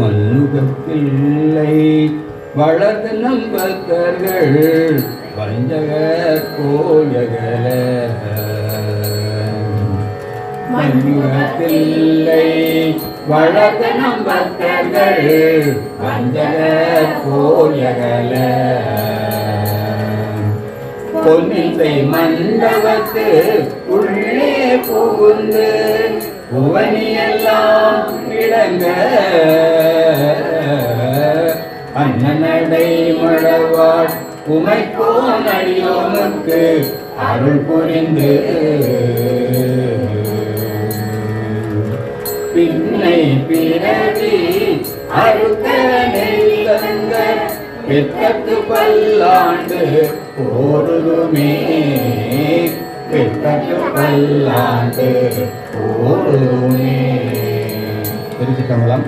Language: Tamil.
மண்ணுகத்தில்லை வளர்ந்து நம்பத்தர்கள் வஞ்சக கோயகல. மண்ணுகத்தில்லை வளர்ந்து நம்பத்தர்கள் வஞ்சக கோயகல. பொன்னிசை மண்டபத்து உள்ளே புகுந்து புவனியெல்லாம் அண்ணனடை மழவாள் உமைக்கோன் அடியோனுக்கு அருள் புரிந்து. பின்னை பிறவி அருக்க நெய்தங்க பல்லாண்டு ஓருதுமே பித்தத்து பல்லாண்டு ஓருதுமே திருச்சிட்டம்பலம்